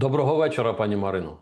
Доброго вечора, пані Марино.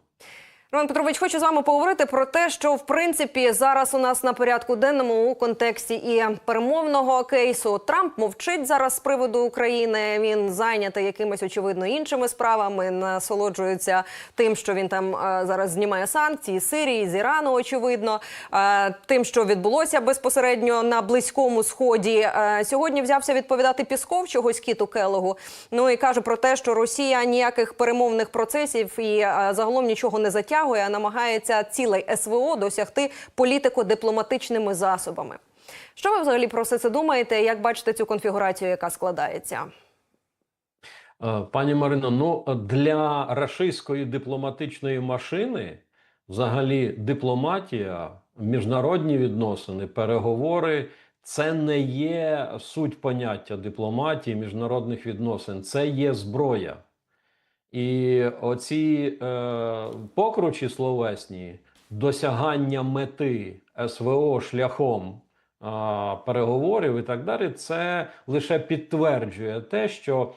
Роман Петрович, хочу з вами поговорити про те, що в принципі зараз у нас на порядку денному у контексті і перемовного кейсу Трамп мовчить зараз з приводу України. Він зайнятий якимись очевидно іншими справами. Насолоджується тим, що він там е, зараз знімає санкції з Сирії, з Ірану, очевидно, е, тим, що відбулося безпосередньо на близькому сході. Е, сьогодні взявся відповідати Пісков чогось кіту Келогу. Ну і каже про те, що Росія ніяких перемовних процесів і загалом нічого не затягує, а намагається цілей СВО досягти політико-дипломатичними засобами. Що ви взагалі про все це думаєте? Як бачите цю конфігурацію, яка складається? Е, Пані Марино, ну для рашистської дипломатичної машини взагалі дипломатія, міжнародні відносини, переговори це не є суть поняття дипломатії, міжнародних відносин, це є зброя. І оці е, покручі словесні досягання мети СВО шляхом а, переговорів і так далі, це лише підтверджує те, що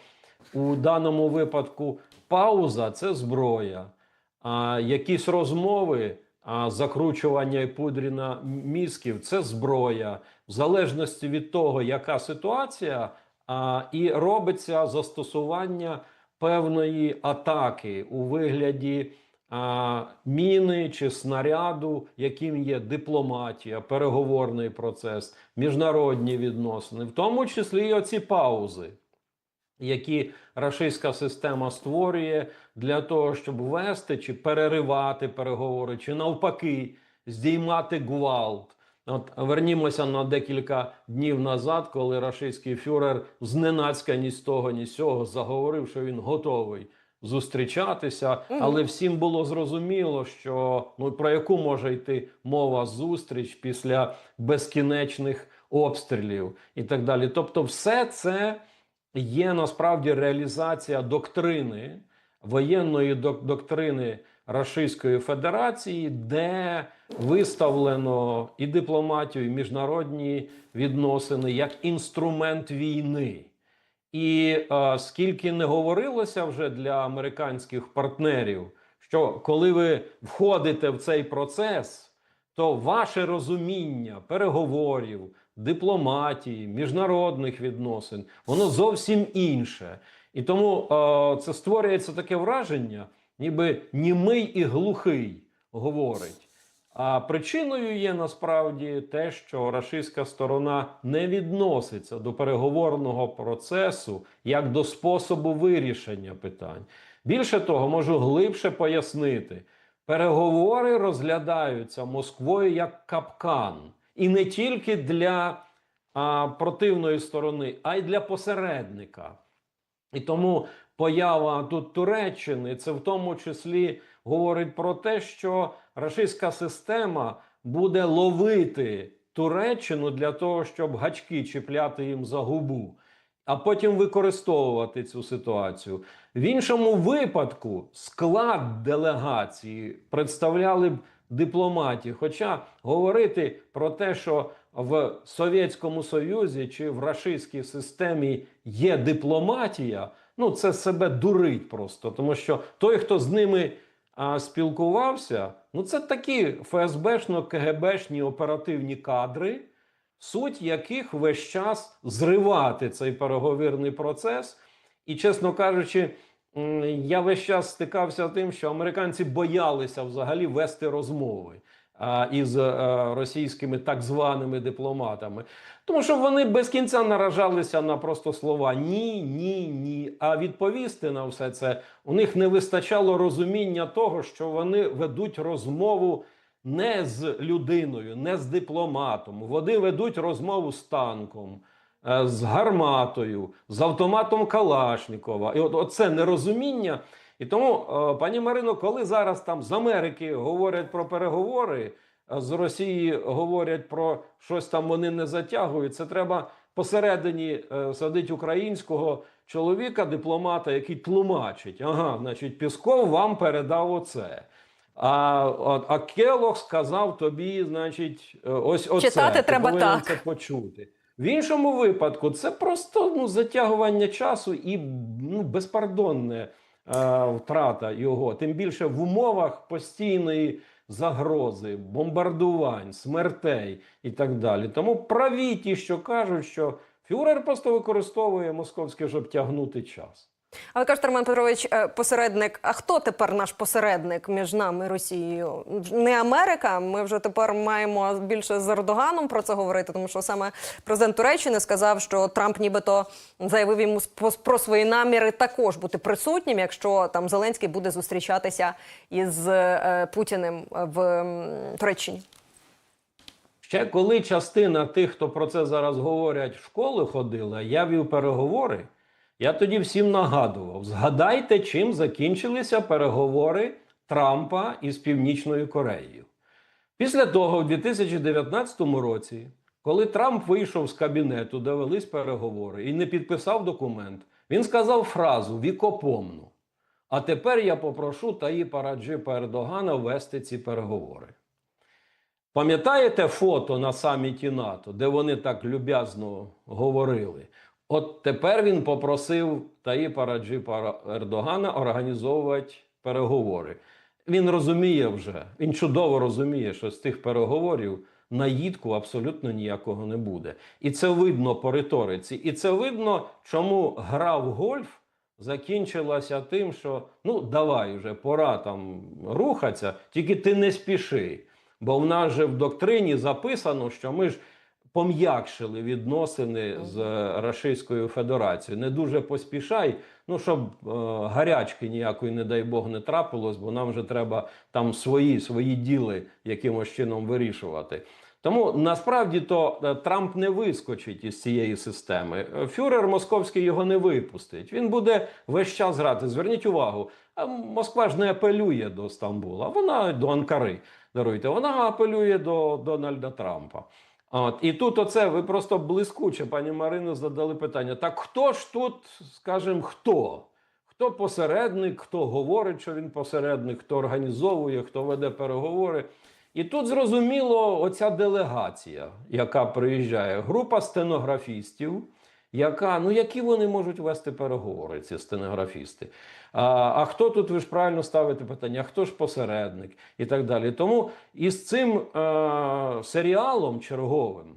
у даному випадку пауза це зброя, а якісь розмови, а закручування і пудріна мізків це зброя, в залежності від того, яка ситуація, а, і робиться застосування певної атаки у вигляді а, міни чи снаряду, яким є дипломатія, переговорний процес, міжнародні відносини, в тому числі і оці паузи, які рашистська система створює для того, щоб вести чи переривати переговори, чи навпаки здіймати гвалт. От вернімося на декілька днів назад, коли рашистський фюрер зненацька ні з того, ні з цього заговорив, що він готовий зустрічатися, але всім було зрозуміло, що ну про яку може йти мова зустріч після безкінечних обстрілів і так далі. Тобто, все це є насправді реалізація доктрини воєнної док- доктрини Рашистської Федерації, де виставлено і дипломатію, і міжнародні відносини як інструмент війни. І е, скільки не говорилося вже для американських партнерів, що коли ви входите в цей процес, то ваше розуміння переговорів, дипломатії, міжнародних відносин, воно зовсім інше. І тому е, це створюється таке враження, ніби німий і глухий говорить. А причиною є насправді те, що рашистська сторона не відноситься до переговорного процесу як до способу вирішення питань. Більше того, можу глибше пояснити: переговори розглядаються Москвою як капкан, і не тільки для а, противної сторони, а й для посередника. І тому поява тут Туреччини це в тому числі говорить про те, що рашистська система буде ловити Туреччину для того, щоб гачки чіпляти їм за губу, а потім використовувати цю ситуацію. В іншому випадку склад делегації представляли б дипломатії. Хоча говорити про те, що в Совєтському Союзі чи в рашистській системі є дипломатія, ну це себе дурить просто, тому що той, хто з ними а, спілкувався, ну це такі ФСБшно-КГБшні оперативні кадри, суть яких весь час зривати цей переговірний процес. І, чесно кажучи, я весь час стикався з тим, що американці боялися взагалі вести розмови із е, російськими так званими дипломатами, тому що вони без кінця наражалися на просто слова ні, ні, ні. А відповісти на все це у них не вистачало розуміння того, що вони ведуть розмову не з людиною, не з дипломатом. Вони ведуть розмову з танком. е, З гарматою, з автоматом Калашникова, і от оце нерозуміння. І тому, е, пані Марино, коли зараз там з Америки говорять про переговори, а з Росії говорять про щось там вони не затягують, це треба посередині е, садити українського чоловіка, дипломата, який тлумачить. Ага, значить, Пісков вам передав оце. А, а, Келох сказав тобі, значить, е, ось оце. Читати Ти треба так. це почути. В іншому випадку це просто ну, затягування часу і ну, безпардонне втрата його, тим більше в умовах постійної загрози, бомбардувань, смертей і так далі. Тому праві ті, що кажуть, що фюрер просто використовує московське, щоб тягнути час. А ви кажете, Роман Петрович, е, посередник. А хто тепер наш посередник між нами Росією? Не Америка. Ми вже тепер маємо більше з Ердоганом про це говорити, тому що саме президент Туреччини сказав, що Трамп нібито заявив йому про свої наміри також бути присутнім, якщо там Зеленський буде зустрічатися із е, Путіним в Туреччині. Ще коли частина тих, хто про це зараз говорять, в школи ходила, я вів переговори. Я тоді всім нагадував: згадайте, чим закінчилися переговори Трампа із Північною Кореєю. Після того, в 2019 році, коли Трамп вийшов з кабінету, де велись переговори, і не підписав документ, він сказав фразу вікопомну. А тепер я попрошу Таїпа Раджипа Ердогана вести ці переговори. Пам'ятаєте фото на саміті НАТО, де вони так люб'язно говорили? От тепер він попросив Таїпа Раджипа Ердогана організовувати переговори. Він розуміє вже, він чудово розуміє, що з тих переговорів наїдку абсолютно ніякого не буде. І це видно по риториці. І це видно, чому гра в гольф закінчилася тим, що ну давай вже пора там рухатися, тільки ти не спіши. Бо в нас же в доктрині записано, що ми ж пом'якшили відносини з Російською Федерацією. Не дуже поспішай, ну щоб е, гарячки ніякої, не дай Бог, не трапилось, бо нам вже треба там свої, свої діли якимось чином вирішувати. Тому насправді то е, Трамп не вискочить із цієї системи. Е, Фюрер московський його не випустить. Він буде весь час грати. Зверніть увагу, Москва ж не апелює до Стамбула, вона до Анкари. Даруйте, вона апелює до Дональда Трампа. От і тут оце ви просто блискуче, пані Марино, задали питання: так хто ж тут, скажімо, хто? Хто посередник, хто говорить, що він посередник, хто організовує, хто веде переговори. І тут зрозуміло, оця делегація, яка приїжджає, група стенографістів, яка, ну які вони можуть вести переговори, ці стенографісти. А, а хто тут, ви ж правильно ставите питання, хто ж посередник і так далі. Тому із цим е, серіалом черговим,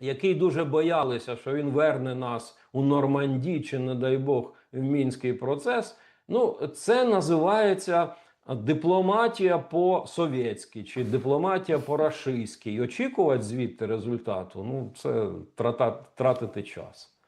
який дуже боялися, що він верне нас у Норманді чи, не дай Бог, в мінський процес. Ну, це називається дипломатія по-совєтськи чи дипломатія по-рашистськи. І очікувати звідти результату ну, це трата, тратити час.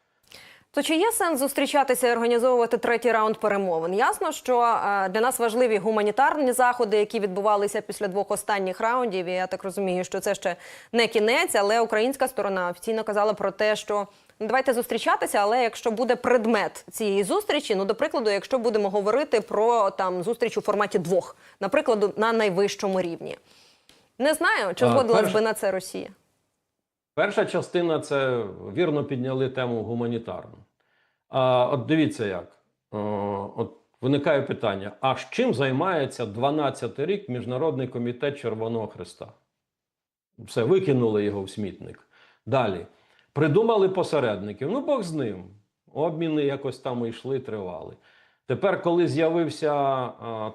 То чи є сенс зустрічатися і організовувати третій раунд перемовин? Ясно, що е, для нас важливі гуманітарні заходи, які відбувалися після двох останніх раундів. І я так розумію, що це ще не кінець, але українська сторона офіційно казала про те, що ну, давайте зустрічатися, але якщо буде предмет цієї зустрічі, ну до прикладу, якщо будемо говорити про там зустріч у форматі двох, наприклад, на найвищому рівні. Не знаю, чи згодилась би на це Росія. Перша частина це вірно підняли тему гуманітарну. А от дивіться як. От виникає питання: а з чим займається 12-й рік Міжнародний комітет Червоного Христа? Все, викинули його в смітник. Далі. Придумали посередників. Ну, Бог з ним. Обміни якось там йшли, тривали. Тепер, коли з'явився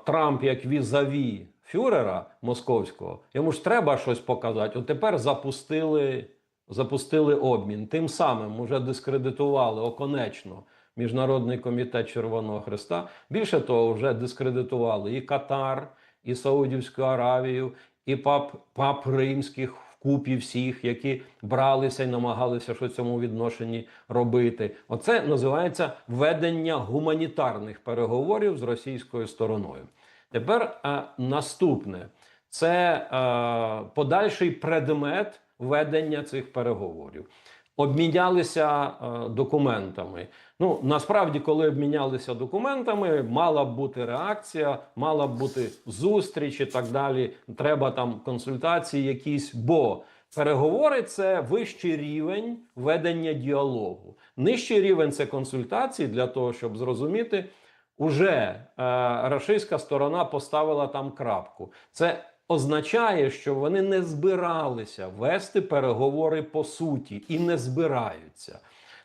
Трамп як візаві фюрера московського, йому ж треба щось показати. От тепер запустили, запустили обмін. Тим самим вже дискредитували оконечно Міжнародний комітет Червоного Христа. Більше того, вже дискредитували і Катар, і Саудівську Аравію, і пап, пап римських вкупі всіх, які бралися і намагалися що цьому відношенні робити. Оце називається ведення гуманітарних переговорів з російською стороною. Тепер е, наступне це е, подальший предмет ведення цих переговорів. Обмінялися е, документами. Ну насправді, коли обмінялися документами, мала б бути реакція, мала б бути зустріч і так далі. Треба там консультації якісь, бо переговори це вищий рівень ведення діалогу. Нижчий рівень це консультації для того, щоб зрозуміти. Уже е, рашистська сторона поставила там крапку. Це означає, що вони не збиралися вести переговори по суті і не збираються.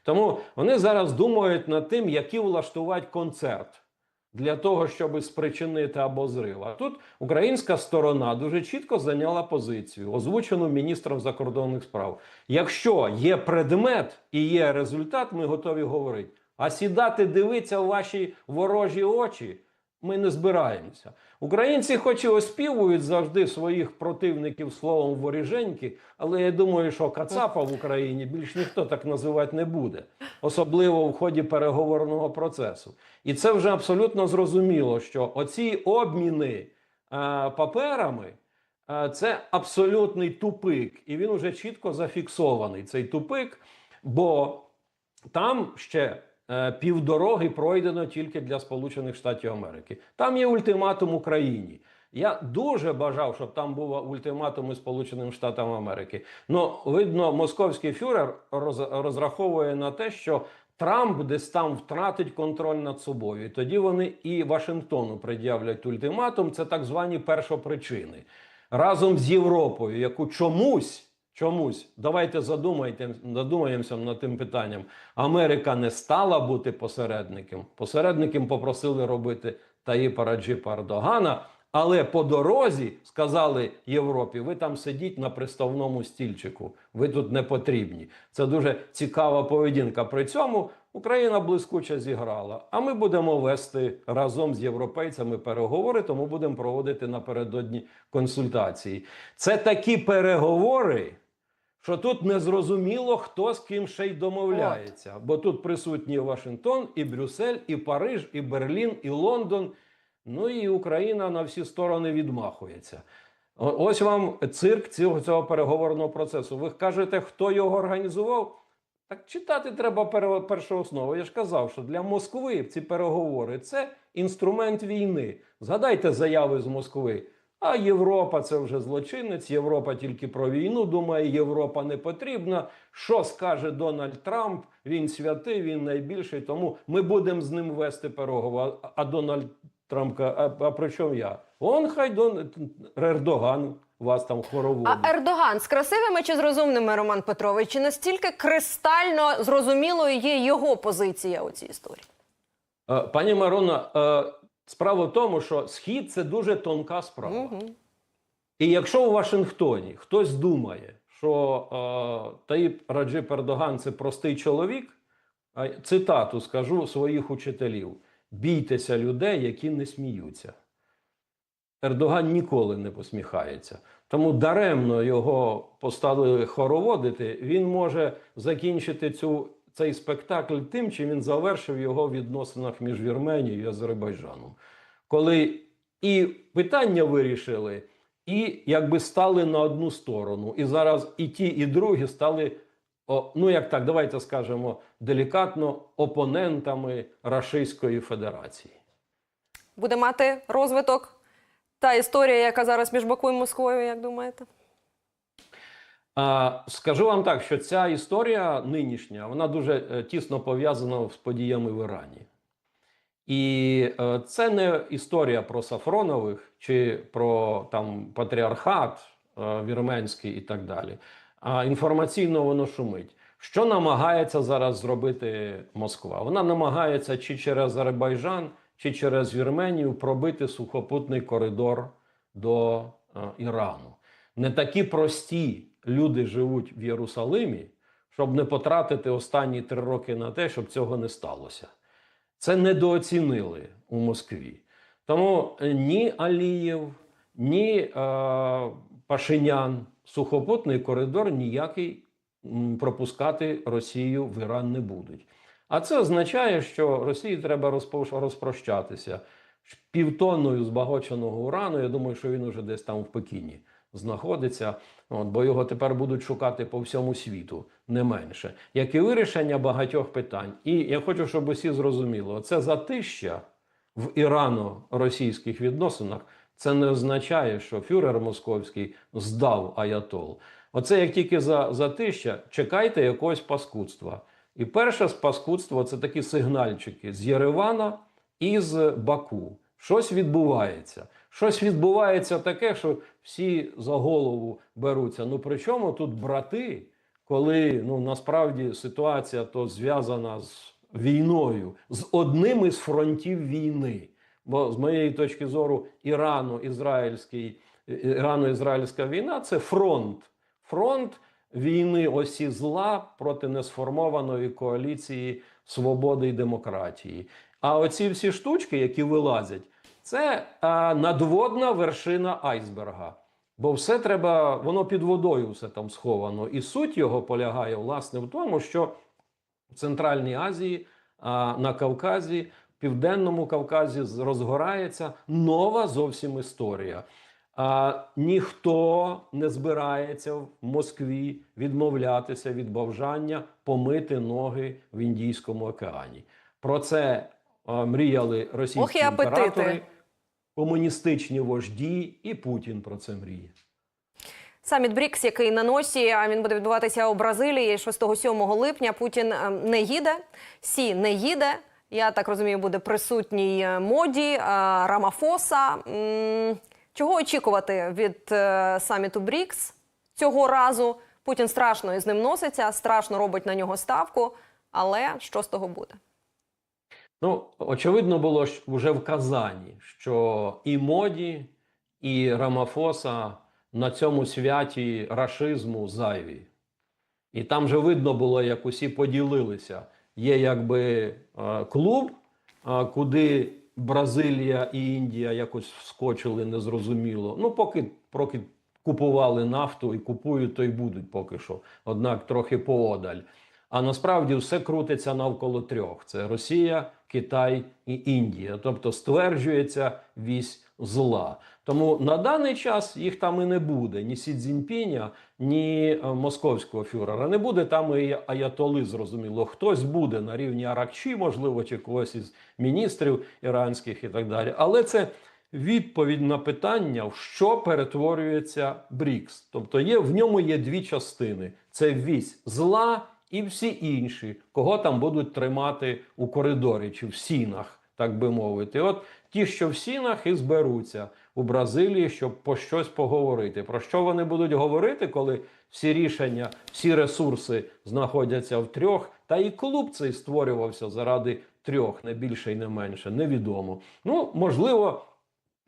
Тому вони зараз думають над тим, який влаштувати концерт для того, щоб спричинити або зрив. А тут українська сторона дуже чітко зайняла позицію, озвучену міністром закордонних справ. Якщо є предмет і є результат, ми готові говорити. А сідати дивитися в ваші ворожі очі. Ми не збираємося. Українці, хоч і оспівують завжди своїх противників словом воріженьки, але я думаю, що Кацапа в Україні більш ніхто так називати не буде, особливо в ході переговорного процесу. І це вже абсолютно зрозуміло, що оці обміни е, паперами е, це абсолютний тупик, і він уже чітко зафіксований. Цей тупик, бо там ще півдороги пройдено тільки для Сполучених Штатів Америки. Там є ультиматум Україні. Я дуже бажав, щоб там був ультиматум і Сполученим Штатам Америки. Ну, видно, московський фюрер роз- розраховує на те, що Трамп десь там втратить контроль над собою. І тоді вони і Вашингтону пред'являть ультиматум. Це так звані першопричини разом з Європою, яку чомусь. Чомусь давайте задумаємося над тим питанням. Америка не стала бути посередником. Посередником попросили робити Таїпа Раджіпа Ердогана, але по дорозі сказали Європі: ви там сидіть на приставному стільчику, ви тут не потрібні. Це дуже цікава поведінка. При цьому Україна блискуче зіграла. А ми будемо вести разом з європейцями переговори, тому будемо проводити напередодні консультації. Це такі переговори. Що тут не зрозуміло, хто з ким ще й домовляється. Бо тут присутні Вашингтон, і Брюссель, і Париж, і Берлін, і Лондон. Ну і Україна на всі сторони відмахується. Ось вам цирк цього, цього переговорного процесу. Ви кажете, хто його організував? Так читати треба першу основу. Я ж казав, що для Москви ці переговори це інструмент війни. Згадайте заяви з Москви. А Європа це вже злочинець. Європа тільки про війну думає, Європа не потрібна. Що скаже Дональд Трамп? Він святий, він найбільший. Тому ми будемо з ним вести переговори. А- А Дональд Трамп а, а при чому я? Он хай Дон Ердоган вас там хороводить. А Ердоган з красивими чи з розумними, Роман Петрович? Чи настільки кристально зрозумілою є його позиція у цій історії? Е, Пані Марона, е, справа в тому, що схід це дуже тонка справа. Угу. І якщо у Вашингтоні хтось думає, що е, Таїп Раджип Ердоган це простий чоловік, цитату скажу своїх учителів: бійтеся людей, які не сміються. Ердоган ніколи не посміхається. Тому даремно його поставили хороводити. Він може закінчити цю, цей спектакль тим, чим він завершив його в відносинах між Вірменією і Азербайджаном. Коли і питання вирішили, і якби стали на одну сторону. І зараз і ті, і другі стали, ну як так, давайте скажемо делікатно, опонентами Рашистської Федерації. Буде мати розвиток та історія, яка зараз між Баку і Москвою, як думаєте? Скажу вам так, що ця історія нинішня, вона дуже е, тісно пов'язана з подіями в Ірані. І е, це не історія про Сафронових чи про там патріархат е, вірменський і так далі. А інформаційно воно шумить. Що намагається зараз зробити Москва? Вона намагається чи через Азербайджан, чи через Вірменію пробити сухопутний коридор до Ірану. Не такі прості люди живуть в Єрусалимі, щоб не потратити останні три роки на те, щоб цього не сталося. Це недооцінили у Москві. Тому е, ні Алієв, ні е, Пашинян сухопутний коридор ніякий пропускати Росію в Іран не будуть. А це означає, що Росії треба розпрощатися півтонною збагаченого урану. Я думаю, що він уже десь там в Пекіні знаходиться, от, бо його тепер будуть шукати по всьому світу, не менше, як і вирішення багатьох питань. І я хочу, щоб усі зрозуміли, це затища в ірано-російських відносинах. Це не означає, що фюрер московський здав аятол. Оце як тільки за затища, чекайте якогось паскудства. І перше з паскудства це такі сигнальчики з Єревана і з Баку. Щось відбувається. Щось відбувається таке, що всі за голову беруться. Ну при чому тут брати, коли ну насправді ситуація то зв'язана з війною, з одним із фронтів війни. Бо з моєї точки зору, Ірану-ізраїльський Ірано-ізраїльська війна це фронт. Фронт війни осі зла проти несформованої коаліції свободи і демократії. А оці всі штучки, які вилазять, це а, надводна вершина айсберга. Бо все треба, воно під водою все там сховано. І суть його полягає власне в тому, що в Центральній Азії, а, на Кавказі, Південному Кавказі розгорається нова зовсім історія. А ніхто не збирається в Москві відмовлятися від бажання помити ноги в Індійському океані. Про це а, мріяли російські Ох і апетити. Комуністичні вожді, і Путін про це мріє. Саміт БРІКС, який на носі, а він буде відбуватися у Бразилії 6-7 липня. Путін е, не їде, Сі не їде. Я так розумію, буде присутній е, моді е, Рамафоса. Чого очікувати від е, саміту БРІКС цього разу? Путін страшно із ним носиться, страшно робить на нього ставку. Але що з того буде? Ну, очевидно було ж вже в Казані, що і Моді, і Рамафоса на цьому святі рашизму зайві. І там же видно було, як усі поділилися. Є якби е, клуб, е, куди Бразилія і Індія якось вскочили незрозуміло. Ну, поки, поки купували нафту і купують, то й будуть поки що. Однак трохи поодаль. А насправді все крутиться навколо трьох: це Росія, Китай і Індія. Тобто стверджується вісь зла. Тому на даний час їх там і не буде ні Сі Цзіньпіня, ні е, московського фюрера. Не буде там і аятоли, зрозуміло. Хтось буде на рівні Аракчі, можливо, чи когось із міністрів іранських і так далі. Але це відповідь на питання, в що перетворюється БРІКС. Тобто є, в ньому є дві частини: це вісь зла і всі інші, кого там будуть тримати у коридорі чи в сінах, так би мовити. От ті, що в сінах, і зберуться у Бразилії, щоб по щось поговорити. Про що вони будуть говорити, коли всі рішення, всі ресурси знаходяться в трьох, та і клуб цей створювався заради трьох, не більше і не менше, невідомо. Ну, можливо,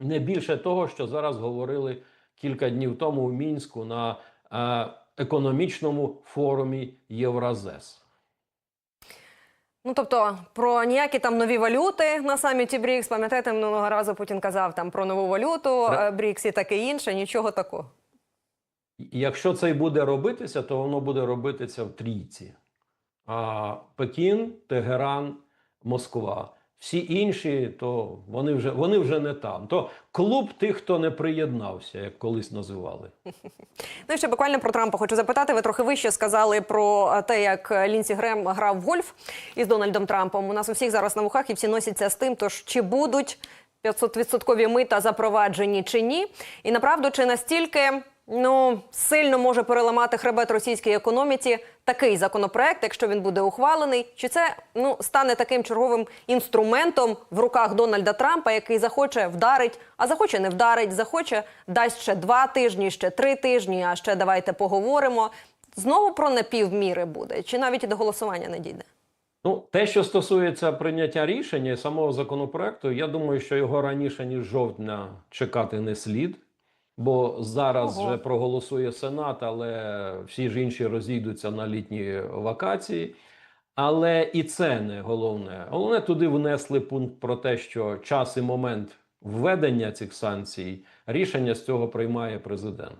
не більше того, що зараз говорили кілька днів тому у мінську на е, економічному форумі Євразес. Ну тобто про ніякі там нові валюти на саміті БРІКС, пам'ятаєте, минулого разу Путін казав там про нову валюту БРІКС і таке інше. Нічого такого. Якщо це й буде робитися, то воно буде робитися в трійці. А Пекін, Тегеран, Москва. Всі інші, то вони вже, вони вже не там. То клуб тих, хто не приєднався, як колись називали. Ну і ще буквально про Трампа хочу запитати. Ви трохи вище сказали про е, те, як Лінсі Грем грав в гольф із Дональдом Трампом. У нас у всіх зараз на вухах і всі носяться з тим, тож чи будуть 500-відсоткові мита запроваджені чи ні. І направду, чи настільки ну сильно може переламати хребет російській економіці такий законопроект, якщо він буде ухвалений, чи це ну стане таким черговим інструментом в руках Дональда Трампа, який захоче вдарить, а захоче не вдарить, захоче дасть ще два тижні, ще три тижні. А ще давайте поговоримо. Знову про напівміри буде, чи навіть і до голосування не дійде. Ну, те, що стосується прийняття рішення самого законопроекту, я думаю, що його раніше ніж жовтня чекати не слід. Бо зараз Ого. вже проголосує Сенат, але всі ж інші розійдуться на літні вакації. Але і це не головне. Головне, туди внесли пункт про те, що час і момент введення цих санкцій рішення з цього приймає президент.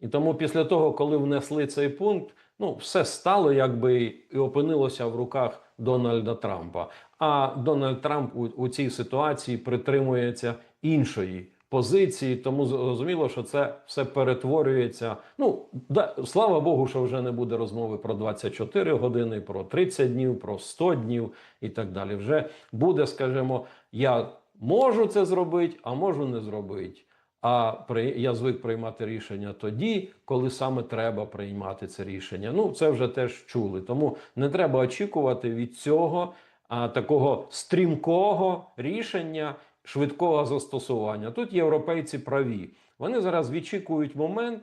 І тому після того, коли внесли цей пункт, ну все стало якби і опинилося в руках Дональда Трампа. А Дональд Трамп у, у цій ситуації притримується іншої позиції, тому зрозуміло, що це все перетворюється. Ну да, слава Богу, що вже не буде розмови про 24 години, про 30 днів, про 100 днів і так далі. Вже буде, скажімо, я можу це зробити, а можу не зробити. А при я звик приймати рішення тоді, коли саме треба приймати це рішення. Ну це вже теж чули. Тому не треба очікувати від цього а, такого стрімкого рішення, швидкого застосування. Тут європейці праві. Вони зараз відчікують момент,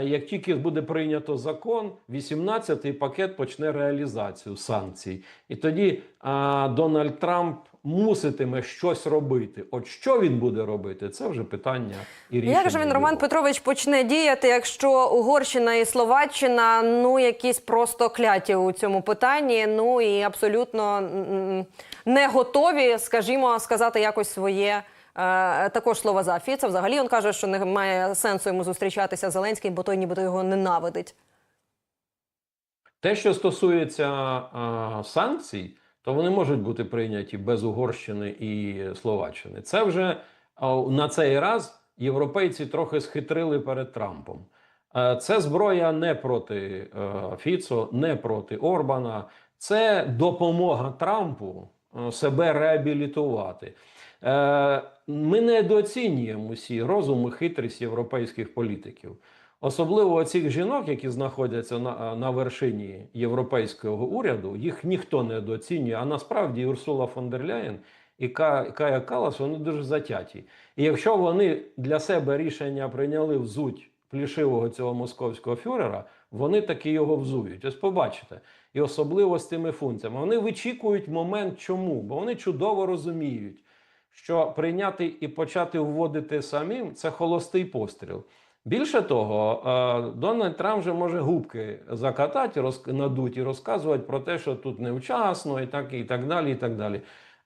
як тільки буде прийнято закон, 18-й пакет почне реалізацію санкцій. І тоді а, Дональд Трамп муситиме щось робити. От що він буде робити, це вже питання і рішення. Як же він. Роман Петрович, почне діяти, якщо Угорщина і Словаччина ну якісь просто кляті у цьому питанні, ну і абсолютно не готові, скажімо, сказати якось своє. Е, Також слова за Фіца. Взагалі він каже, що немає сенсу йому зустрічатися з Зеленським, бо той нібито його ненавидить. Те, що стосується а, санкцій, то вони можуть бути прийняті без Угорщини і Словаччини. Це вже а, на цей раз європейці трохи схитрили перед Трампом. Е, Це зброя не проти е, Фіцо, не проти Орбана. Це допомога Трампу е, себе реабілітувати. Е, Ми недооцінюємо усі розум і хитрість європейських політиків. Особливо цих жінок, які знаходяться на, на вершині європейського уряду, їх ніхто не недооцінює. А насправді Урсула фон дер Ляєн і Кая Калас вони дуже затяті. І якщо вони для себе рішення прийняли взуть плішивого цього московського фюрера, вони таки його взують. Ось побачите. І особливо з тими функціями. Вони вичікують момент, чому? Бо вони чудово розуміють, що прийняти і почати вводити самим це холостий постріл. Більше того, е, Дональд Трамп вже може губки закатати, роз- надуть і розказувати про те, що тут невчасно, і так, і так далі. і так далі.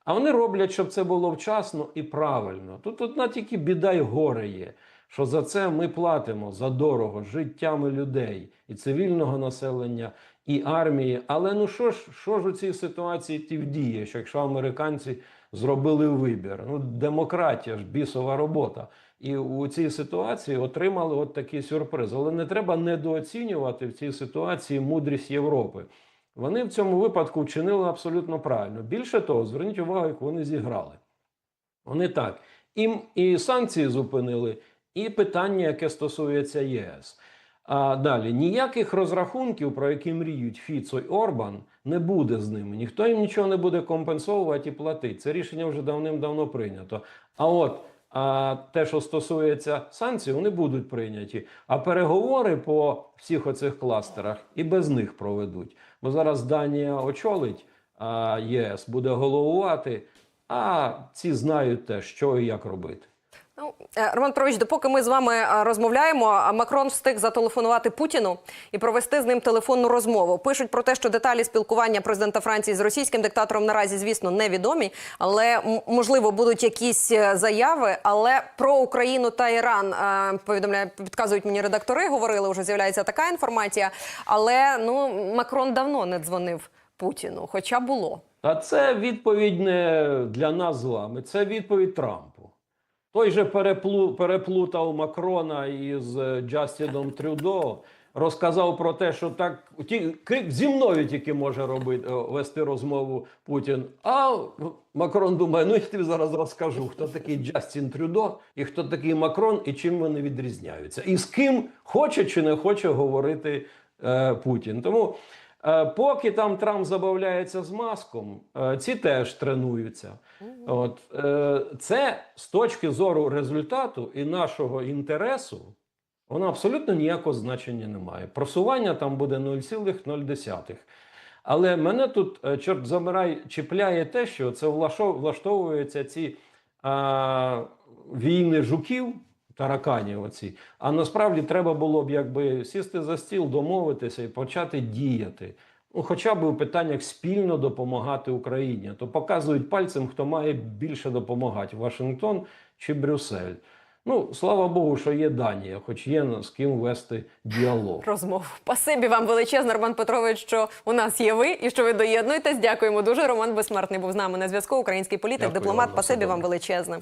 А вони роблять, щоб це було вчасно і правильно. Тут одна тільки біда й горе є, що за це ми платимо за дорого життями людей і цивільного населення, і армії. Але ну що ж, що ж у цій ситуації ті вдіє, що якщо американці зробили вибір? Ну, демократія ж бісова робота. І у цій ситуації отримали от такий сюрприз. Але не треба недооцінювати в цій ситуації мудрість Європи. Вони в цьому випадку вчинили абсолютно правильно. Більше того, зверніть увагу, як вони зіграли. Вони так їм і санкції зупинили, і питання, яке стосується ЄС. А далі ніяких розрахунків, про які мріють Фіцо й Орбан, не буде з ними. Ніхто їм нічого не буде компенсовувати і платити. Це рішення вже давним-давно прийнято. А от а, те, що стосується санкцій, вони будуть прийняті. А переговори по всіх оцих кластерах і без них проведуть. Бо зараз Данія очолить а, ЄС, буде головувати. А ці знають те, що і як робити. Ну, е, Роман Петрович, допоки ми з вами е, розмовляємо, Макрон встиг зателефонувати Путіну і провести з ним телефонну розмову. Пишуть про те, що деталі спілкування президента Франції з російським диктатором наразі, звісно, невідомі, але можливо будуть якісь е, заяви. Але про Україну та Іран повідомляє, підказують мені редактори. Говорили, вже з'являється така інформація. Але ну Макрон давно не дзвонив Путіну, хоча було. А це відповідь не для нас з вами, це відповідь Трампу. Той же переплу, переплутав Макрона із е, Джастіном Трюдо, розказав про те, що так ті, зі мною тільки може робити, е, вести розмову Путін. А Макрон думає, ну я тобі зараз розкажу, хто такий Джастін Трюдо і хто такий Макрон, і чим вони відрізняються. І з ким хоче чи не хоче говорити е, Путін. Тому Поки там Трамп забавляється з маском, е, ці теж тренуються. От е, це з точки зору результату і нашого інтересу, воно абсолютно ніякого значення не має. Просування там буде 0,0. Але мене тут, е, чорт забирай, чіпляє те, що це влаштовуються ці а, війни жуків, тараканів оці. А насправді треба було б якби сісти за стіл, домовитися і почати діяти. Ну, хоча б у питаннях спільно допомагати Україні. То показують пальцем, хто має більше допомагати: Вашингтон чи Брюссель. Ну, слава Богу, що є Данія, хоч є з ким вести діалог. розмову. Пасибі вам величезне, Роман Петрович, що у нас є ви і що ви доєднуєтесь. Дякуємо дуже. Роман Безсмертний був з нами на зв'язку. Український політик, Дякую дипломат. вам, Пасибі вам величезне.